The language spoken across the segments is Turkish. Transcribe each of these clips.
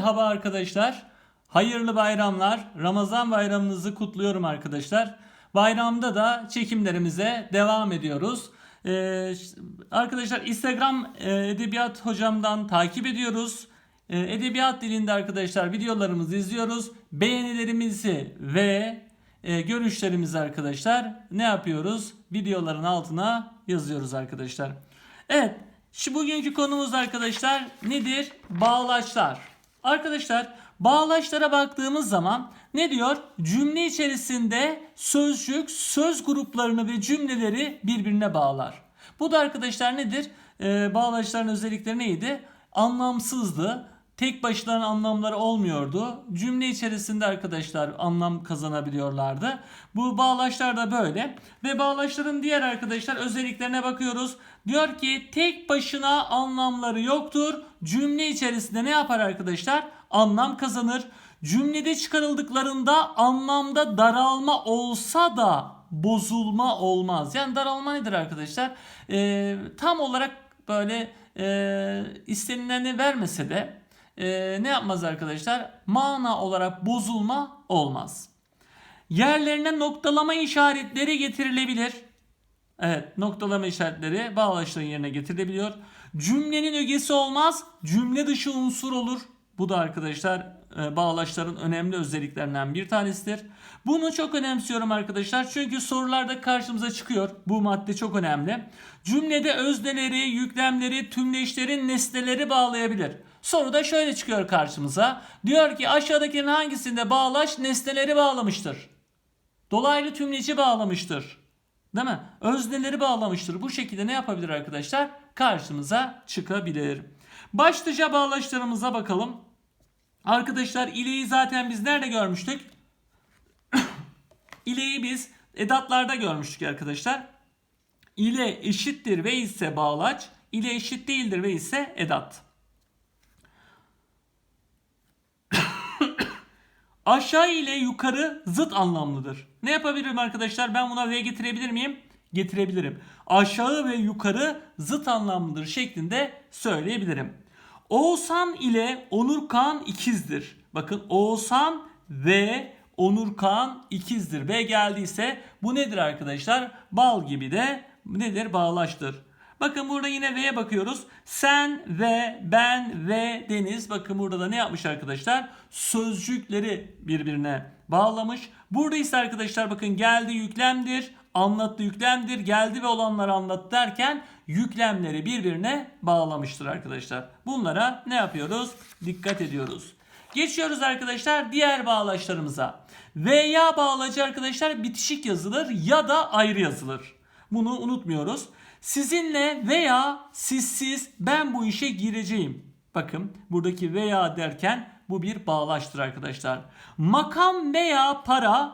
Merhaba arkadaşlar. Hayırlı bayramlar. Ramazan bayramınızı kutluyorum arkadaşlar. Bayramda da çekimlerimize devam ediyoruz. Ee, arkadaşlar Instagram e, edebiyat hocamdan takip ediyoruz. E, edebiyat dilinde arkadaşlar videolarımızı izliyoruz. Beğenilerimizi ve e, görüşlerimizi arkadaşlar ne yapıyoruz? Videoların altına yazıyoruz arkadaşlar. Evet, şu bugünkü konumuz arkadaşlar nedir? Bağlaçlar. Arkadaşlar bağlaçlara baktığımız zaman ne diyor? Cümle içerisinde sözcük, söz gruplarını ve cümleleri birbirine bağlar. Bu da arkadaşlar nedir? Ee, bağlaçların özellikleri neydi? Anlamsızdı. Tek başlarına anlamları olmuyordu. Cümle içerisinde arkadaşlar anlam kazanabiliyorlardı. Bu bağlaçlar da böyle. Ve bağlaçların diğer arkadaşlar özelliklerine bakıyoruz. Diyor ki tek başına anlamları yoktur. Cümle içerisinde ne yapar arkadaşlar? Anlam kazanır. Cümlede çıkarıldıklarında anlamda daralma olsa da bozulma olmaz. Yani daralma nedir arkadaşlar? Ee, tam olarak böyle e, istenileni vermese de e, ne yapmaz arkadaşlar? Mana olarak bozulma olmaz. Yerlerine noktalama işaretleri getirilebilir. Evet noktalama işaretleri bağlaçların yerine getirilebiliyor. Cümlenin ögesi olmaz. Cümle dışı unsur olur. Bu da arkadaşlar e, bağlaçların önemli özelliklerinden bir tanesidir. Bunu çok önemsiyorum arkadaşlar. Çünkü sorularda karşımıza çıkıyor. Bu madde çok önemli. Cümlede özneleri, yüklemleri, tümleşlerin nesneleri bağlayabilir. Soruda şöyle çıkıyor karşımıza. Diyor ki aşağıdakinin hangisinde bağlaç nesneleri bağlamıştır? Dolaylı tümleci bağlamıştır. Değil mi? Özneleri bağlamıştır. Bu şekilde ne yapabilir arkadaşlar? Karşımıza çıkabilir. Başlıca bağlaçlarımıza bakalım. Arkadaşlar ileyi zaten biz nerede görmüştük? ileyi biz edatlarda görmüştük arkadaşlar. İle eşittir ve ise bağlaç, ile eşit değildir ve ise edat. Aşağı ile yukarı zıt anlamlıdır. Ne yapabilirim arkadaşlar? Ben buna V getirebilir miyim? Getirebilirim. Aşağı ve yukarı zıt anlamlıdır şeklinde söyleyebilirim. Oğuzhan ile Onurkan ikizdir. Bakın Oğuzhan ve Onurkan ikizdir. V geldiyse bu nedir arkadaşlar? Bal gibi de nedir? Bağlaştır. Bakın burada yine V'ye bakıyoruz. Sen ve ben ve Deniz. Bakın burada da ne yapmış arkadaşlar? Sözcükleri birbirine bağlamış. Burada ise arkadaşlar bakın geldi yüklemdir. Anlattı yüklemdir. Geldi ve olanları anlat derken yüklemleri birbirine bağlamıştır arkadaşlar. Bunlara ne yapıyoruz? Dikkat ediyoruz. Geçiyoruz arkadaşlar diğer bağlaçlarımıza. Veya bağlacı arkadaşlar bitişik yazılır ya da ayrı yazılır. Bunu unutmuyoruz. Sizinle veya sizsiz ben bu işe gireceğim. Bakın buradaki veya derken bu bir bağlaçtır arkadaşlar. Makam veya para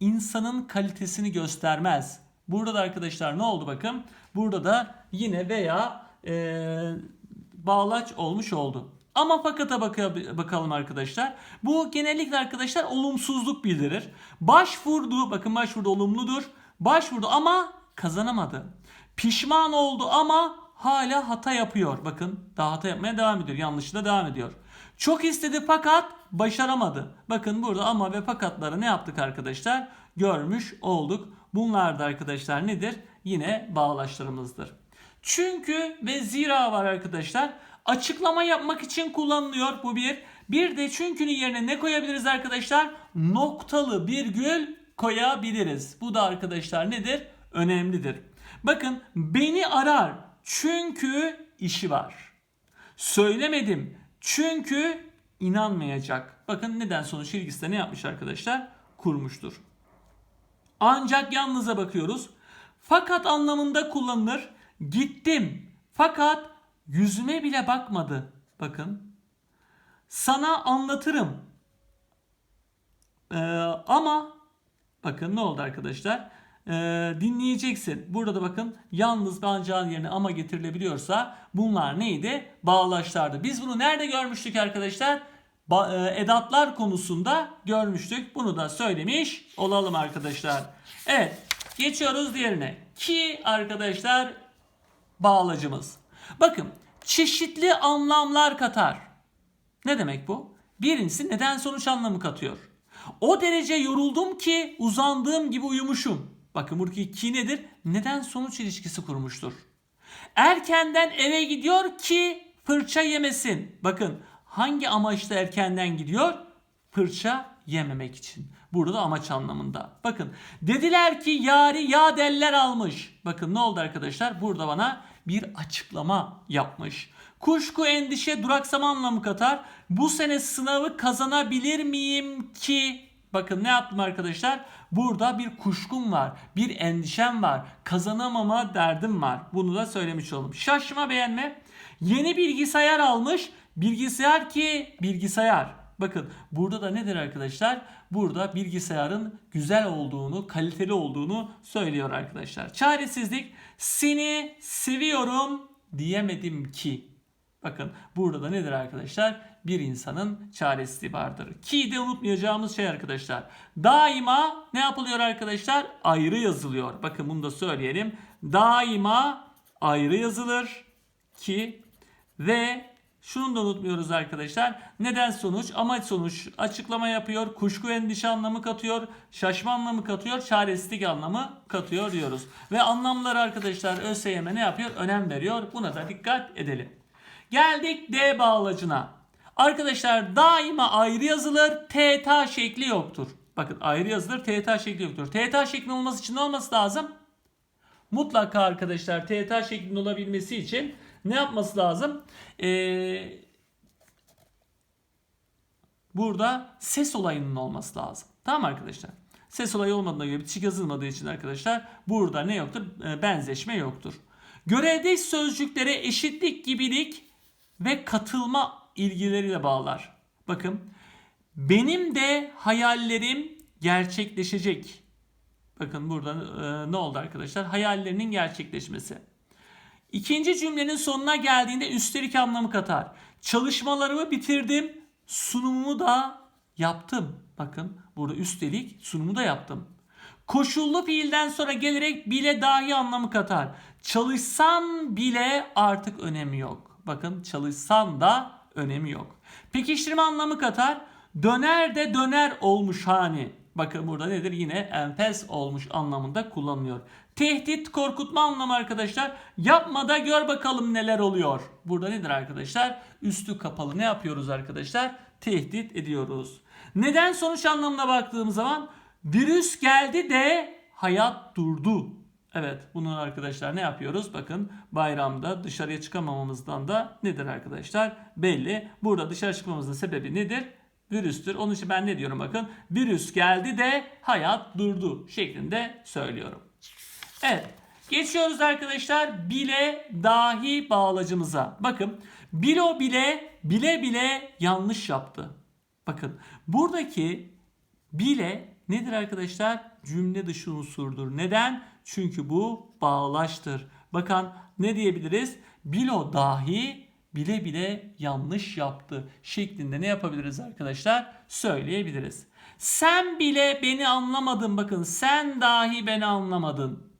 insanın kalitesini göstermez. Burada da arkadaşlar ne oldu bakın. Burada da yine veya e, bağlaç olmuş oldu. Ama fakata baka- bakalım arkadaşlar. Bu genellikle arkadaşlar olumsuzluk bildirir. Başvurdu, bakın başvurdu olumludur. Başvurdu ama kazanamadı. Pişman oldu ama hala hata yapıyor. Bakın daha hata yapmaya devam ediyor. Yanlışla devam ediyor. Çok istedi fakat başaramadı. Bakın burada ama ve fakatları ne yaptık arkadaşlar? Görmüş olduk. Bunlar da arkadaşlar nedir? Yine bağlaçlarımızdır. Çünkü ve zira var arkadaşlar. Açıklama yapmak için kullanılıyor bu bir. Bir de çünkünün yerine ne koyabiliriz arkadaşlar? Noktalı virgül koyabiliriz. Bu da arkadaşlar nedir? Önemlidir. Bakın beni arar çünkü işi var. Söylemedim çünkü inanmayacak. Bakın neden sonuç ilgisi de ne yapmış arkadaşlar? Kurmuştur. Ancak yalnıza bakıyoruz. Fakat anlamında kullanılır. Gittim fakat yüzüme bile bakmadı. Bakın. Sana anlatırım. Ee, ama bakın ne oldu arkadaşlar? Ee, dinleyeceksin. Burada da bakın yalnız ve yerine ama getirilebiliyorsa bunlar neydi? Bağlaçlardı. Biz bunu nerede görmüştük arkadaşlar? Ba- e, edatlar konusunda görmüştük. Bunu da söylemiş olalım arkadaşlar. Evet geçiyoruz diğerine. Ki arkadaşlar bağlacımız. Bakın çeşitli anlamlar katar. Ne demek bu? Birincisi neden sonuç anlamı katıyor. O derece yoruldum ki uzandığım gibi uyumuşum. Bakın buradaki ki nedir? Neden sonuç ilişkisi kurmuştur. Erkenden eve gidiyor ki fırça yemesin. Bakın hangi amaçla erkenden gidiyor? Fırça yememek için. Burada da amaç anlamında. Bakın dediler ki yari ya deller almış. Bakın ne oldu arkadaşlar? Burada bana bir açıklama yapmış. Kuşku, endişe, duraksama anlamı katar. Bu sene sınavı kazanabilir miyim ki? Bakın ne yaptım arkadaşlar? Burada bir kuşkum var, bir endişem var, kazanamama derdim var. Bunu da söylemiş oldum. Şaşma beğenme. Yeni bilgisayar almış. Bilgisayar ki bilgisayar. Bakın burada da nedir arkadaşlar? Burada bilgisayarın güzel olduğunu, kaliteli olduğunu söylüyor arkadaşlar. Çaresizlik seni seviyorum diyemedim ki. Bakın burada da nedir arkadaşlar? Bir insanın çaresizliği vardır. Ki de unutmayacağımız şey arkadaşlar. Daima ne yapılıyor arkadaşlar? Ayrı yazılıyor. Bakın bunu da söyleyelim. Daima ayrı yazılır ki ve şunu da unutmuyoruz arkadaşlar. Neden sonuç, amaç sonuç açıklama yapıyor. Kuşku endişe anlamı katıyor. Şaşma anlamı katıyor. Çaresizlik anlamı katıyor diyoruz. Ve anlamları arkadaşlar ÖSYM ne yapıyor? Önem veriyor. Buna da dikkat edelim. Geldik D bağlacına. Arkadaşlar daima ayrı yazılır. TTA şekli yoktur. Bakın ayrı yazılır. TTA şekli yoktur. TTA şekli olması için ne olması lazım? Mutlaka arkadaşlar TTA şeklinde olabilmesi için ne yapması lazım? Ee, burada ses olayının olması lazım. Tamam arkadaşlar? Ses olayı olmadığına göre bitişik yazılmadığı için arkadaşlar burada ne yoktur? Ee, benzeşme yoktur. Görevde sözcüklere eşitlik, gibilik ve katılma ilgileriyle bağlar. Bakın benim de hayallerim gerçekleşecek. Bakın burada e, ne oldu arkadaşlar? Hayallerinin gerçekleşmesi. İkinci cümlenin sonuna geldiğinde üstelik anlamı katar. Çalışmalarımı bitirdim, sunumumu da yaptım. Bakın burada üstelik sunumu da yaptım. Koşullu fiilden sonra gelerek bile dahi anlamı katar. Çalışsan bile artık önemi yok. Bakın çalışsan da önemi yok. Pekiştirme anlamı katar. Döner de döner olmuş hani. Bakın burada nedir? Yine enfes olmuş anlamında kullanılıyor. Tehdit, korkutma anlamı arkadaşlar. Yapma da gör bakalım neler oluyor. Burada nedir arkadaşlar? Üstü kapalı ne yapıyoruz arkadaşlar? Tehdit ediyoruz. Neden sonuç anlamına baktığımız zaman virüs geldi de hayat durdu. Evet bunu arkadaşlar ne yapıyoruz? Bakın bayramda dışarıya çıkamamamızdan da nedir arkadaşlar? Belli. Burada dışarı çıkmamızın sebebi nedir? Virüstür. Onun için ben ne diyorum bakın. Virüs geldi de hayat durdu şeklinde söylüyorum. Evet. Geçiyoruz arkadaşlar bile dahi bağlacımıza. Bakın bilo bile bile bile yanlış yaptı. Bakın buradaki bile nedir arkadaşlar? Cümle dışı unsurdur. Neden? Çünkü bu bağlaçtır. Bakın ne diyebiliriz? Bilo dahi bile bile yanlış yaptı şeklinde ne yapabiliriz arkadaşlar? Söyleyebiliriz. Sen bile beni anlamadın bakın sen dahi beni anlamadın.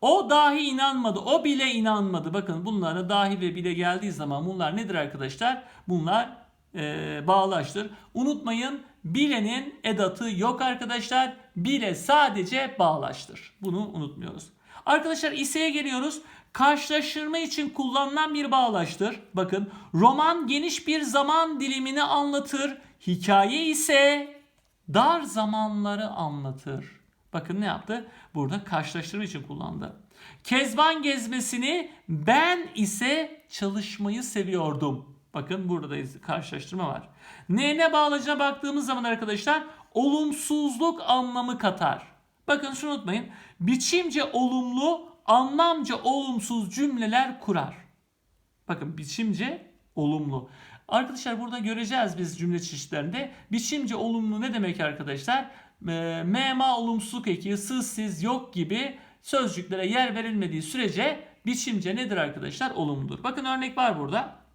O dahi inanmadı. O bile inanmadı. Bakın bunlara dahi ve bile geldiği zaman bunlar nedir arkadaşlar? Bunlar e, bağlaçtır. Unutmayın bilenin edatı yok arkadaşlar. Bile sadece bağlaçtır. Bunu unutmuyoruz. Arkadaşlar ise'ye geliyoruz. Karşılaştırma için kullanılan bir bağlaçtır. Bakın roman geniş bir zaman dilimini anlatır. Hikaye ise dar zamanları anlatır. Bakın ne yaptı? Burada karşılaştırma için kullandı. Kezban gezmesini ben ise çalışmayı seviyordum. Bakın burada da karşılaştırma var. Neyine bağlacına baktığımız zaman arkadaşlar olumsuzluk anlamı katar. Bakın şunu unutmayın. Biçimce olumlu, anlamca olumsuz cümleler kurar. Bakın biçimce olumlu. Arkadaşlar burada göreceğiz biz cümle çeşitlerinde. Biçimce olumlu ne demek arkadaşlar? E, mema olumsuzluk eki, sız, siz, yok gibi sözcüklere yer verilmediği sürece biçimce nedir arkadaşlar? Olumludur. Bakın örnek var burada.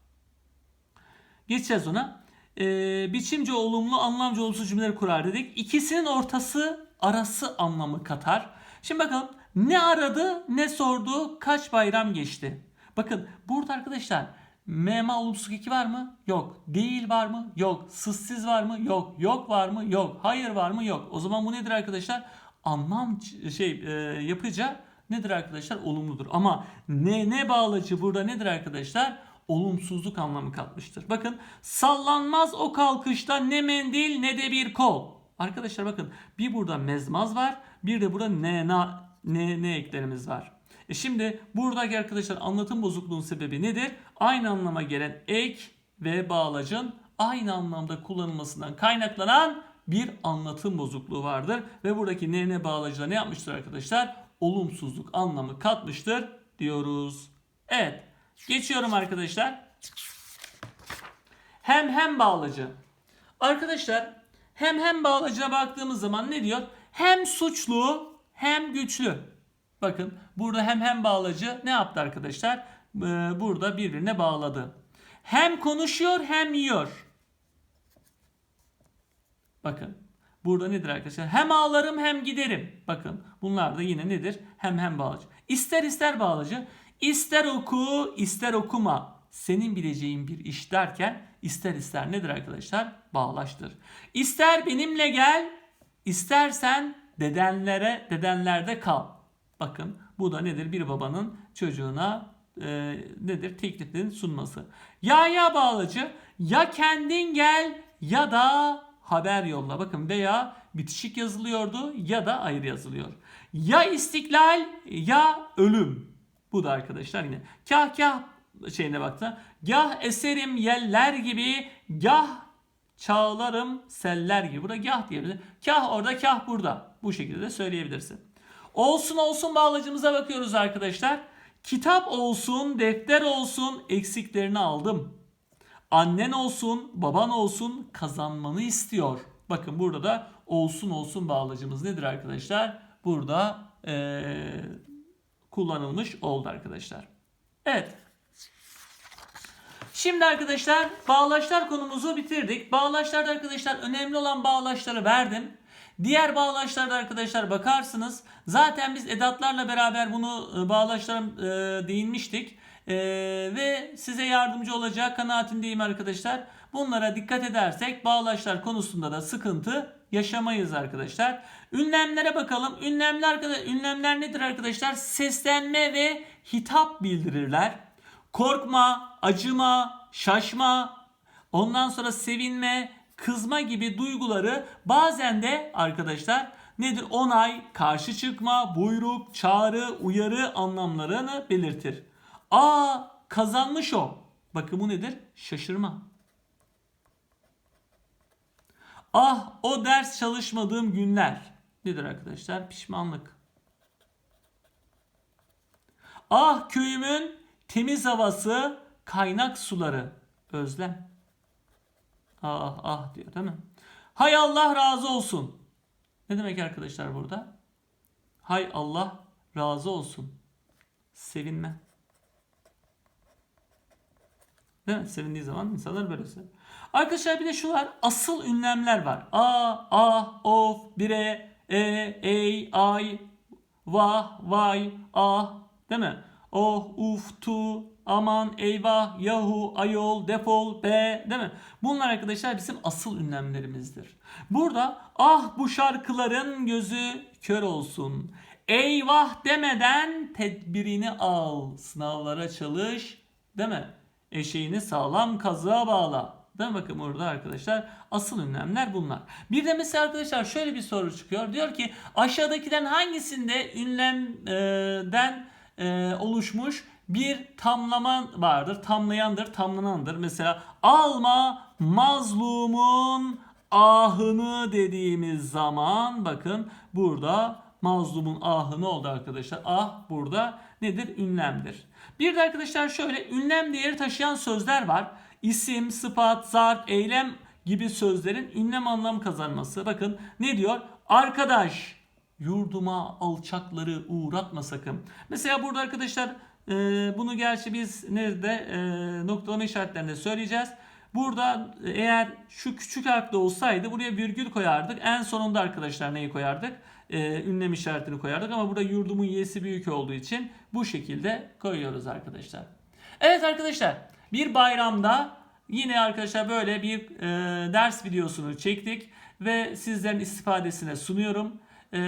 Geçeceğiz ona. Ee, biçimce olumlu, anlamca olumsuz cümleleri kurar dedik. İkisinin ortası, arası anlamı katar. Şimdi bakalım ne aradı, ne sordu, kaç bayram geçti. Bakın burada arkadaşlar Mema olumsuz eki var mı? Yok. Değil var mı? Yok. Sızsız var mı? Yok. Yok var mı? Yok. Hayır var mı? Yok. O zaman bu nedir arkadaşlar? Anlam şey e, yapıca nedir arkadaşlar? Olumludur. Ama ne ne bağlacı burada nedir arkadaşlar? Olumsuzluk anlamı katmıştır. Bakın sallanmaz o kalkışta ne mendil ne de bir kol. Arkadaşlar bakın bir burada mezmaz var bir de burada ne na ne ne eklerimiz var. E şimdi buradaki arkadaşlar anlatım bozukluğun sebebi nedir? Aynı anlama gelen ek ve bağlacın aynı anlamda kullanılmasından kaynaklanan bir anlatım bozukluğu vardır. Ve buradaki ne ne bağlacılar ne yapmıştır arkadaşlar? Olumsuzluk anlamı katmıştır diyoruz. Evet. Geçiyorum arkadaşlar. Hem hem bağlacı. Arkadaşlar hem hem bağlacına baktığımız zaman ne diyor? Hem suçlu hem güçlü. Bakın burada hem hem bağlacı ne yaptı arkadaşlar? Ee, burada birbirine bağladı. Hem konuşuyor hem yiyor. Bakın burada nedir arkadaşlar? Hem ağlarım hem giderim. Bakın bunlar da yine nedir? Hem hem bağlacı. İster ister bağlacı. İster oku ister okuma. Senin bileceğin bir iş derken ister ister nedir arkadaşlar? Bağlaştır. İster benimle gel, istersen dedenlere dedenlerde kal. Bakın bu da nedir? Bir babanın çocuğuna e, nedir? Tekliflerin sunması. Ya ya bağlacı ya kendin gel ya da haber yolla. Bakın veya bitişik yazılıyordu ya da ayrı yazılıyor. Ya istiklal ya ölüm. Bu da arkadaşlar yine. Kah kah şeyine baktı. Gah eserim yeller gibi, gah çağlarım seller gibi. Burada gah diyebiliriz. Kah orada, kah burada. Bu şekilde de söyleyebilirsin. Olsun olsun bağlacımıza bakıyoruz arkadaşlar. Kitap olsun, defter olsun eksiklerini aldım. Annen olsun, baban olsun kazanmanı istiyor. Bakın burada da olsun olsun bağlacımız nedir arkadaşlar? Burada eee, kullanılmış oldu arkadaşlar. Evet. Şimdi arkadaşlar bağlaçlar konumuzu bitirdik. Bağlaçlarda arkadaşlar önemli olan bağlaçları verdim. Diğer bağlaçlarda arkadaşlar bakarsınız. Zaten biz edatlarla beraber bunu e, bağlaçlara e, değinmiştik. E, ve size yardımcı olacağı kanaatindeyim arkadaşlar. Bunlara dikkat edersek bağlaçlar konusunda da sıkıntı yaşamayız arkadaşlar. Ünlemlere bakalım. Ünlemler ünlemler nedir arkadaşlar? Seslenme ve hitap bildirirler. Korkma, acıma, şaşma, ondan sonra sevinme, kızma gibi duyguları bazen de arkadaşlar nedir? Onay, karşı çıkma, buyruk, çağrı, uyarı anlamlarını belirtir. Aa kazanmış o. Bakın bu nedir? Şaşırma. Ah o ders çalışmadığım günler. Nedir arkadaşlar? Pişmanlık. Ah köyümün temiz havası, kaynak suları. Özlem. Ah ah diyor değil mi? Hay Allah razı olsun. Ne demek arkadaşlar burada? Hay Allah razı olsun. Sevinme. Değil mi? Sevindiği zaman insanlar böyle söyler. Arkadaşlar bir de şu var. Asıl ünlemler var. A, ah, of, bire, e, ey, ay, vah, vay, ah. Değil mi? Oh, uf, tu, aman, eyvah, yahu, ayol, defol, be. Değil mi? Bunlar arkadaşlar bizim asıl ünlemlerimizdir. Burada ah bu şarkıların gözü kör olsun. Eyvah demeden tedbirini al. Sınavlara çalış. Değil mi? Eşeğini sağlam kazığa bağla. Mi? Bakın burada arkadaşlar asıl ünlemler bunlar. Bir de mesela arkadaşlar şöyle bir soru çıkıyor. Diyor ki aşağıdakilerin hangisinde ünlemden e, oluşmuş bir tamlama vardır. Tamlayandır, tamlanandır. Mesela alma mazlumun ahını dediğimiz zaman bakın burada mazlumun ahı ne oldu arkadaşlar? Ah burada nedir? Ünlemdir. Bir de arkadaşlar şöyle ünlem değeri taşıyan sözler var. İsim, sıfat, zarf, eylem gibi sözlerin ünlem anlam kazanması. Bakın ne diyor? Arkadaş yurduma alçakları uğratma sakın. Mesela burada arkadaşlar e, bunu gerçi biz nerede e, noktalama işaretlerinde söyleyeceğiz. Burada eğer şu küçük harfle olsaydı buraya virgül koyardık. En sonunda arkadaşlar neyi koyardık? Ee, ünlem işaretini koyardık ama burada yurdumun y'si büyük olduğu için bu şekilde koyuyoruz arkadaşlar. Evet arkadaşlar Bir bayramda yine arkadaşlar böyle bir e, ders videosunu çektik ve sizlerin istifadesine sunuyorum. E,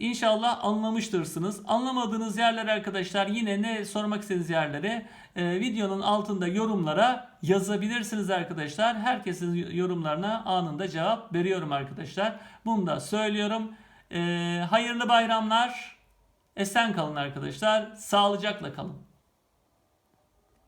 İnşallah anlamıştırsınız. Anlamadığınız yerler arkadaşlar yine ne sormak istediğiniz yerlere e, videonun altında yorumlara yazabilirsiniz arkadaşlar. Herkesin yorumlarına anında cevap veriyorum arkadaşlar. Bunu da söylüyorum. E, hayırlı bayramlar. Esen kalın arkadaşlar. Sağlıcakla kalın.